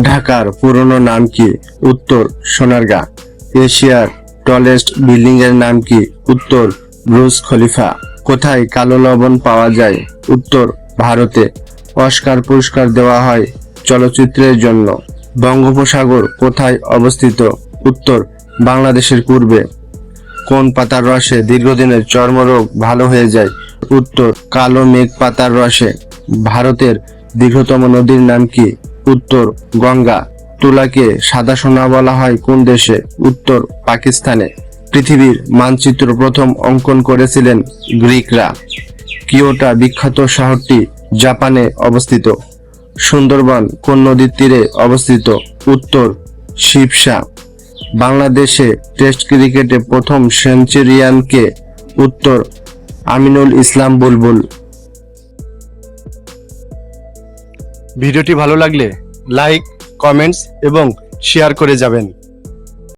ঢাকার পুরনো নাম কি? উত্তর, সোনারগাঁ। এশিয়ার টলেস্ট বিল্ডিং এর নাম কি? উত্তর, ব্রুজ খলিফা। কোথায় কালো লবণ পাওয়া যায়? উত্তর, ভারতে। অস্কার পুরস্কার দেওয়া হয় চলচ্চিত্রের জন্য। বঙ্গোপসাগর কোথায় অবস্থিত? উত্তর, বাংলাদেশের পূর্বে। কোন পাতার রসে দীর্ঘদিনের চর্মরোগ ভালো হয়ে যায়? উত্তর, কালো মেঘ পাতার রসে। ভারতের দীর্ঘতম নদীর নাম কি? উত্তর গঙ্গা। তুলাকে সাদা সোনা বলা হয় কোন দেশে? উত্তর পাকিস্তানে। পৃথিবীর মানচিত্র প্রথম অঙ্কন করেছিলেন গ্রিকরা। কিয়োটা বিখ্যাত শহরটি জাপানে অবস্থিত। সুন্দরবন কোন নদীর তীরে অবস্থিত? উত্তর শিবসা। বাংলাদেশে টেস্ট ক্রিকেটে প্রথম সেঞ্চুরিয়ানকে উত্তর আমিনুল ইসলাম বুলবুল ভিডিওটি ভালো লাগলে লাইক কমেন্টস এবং শেয়ার করে যাবেন।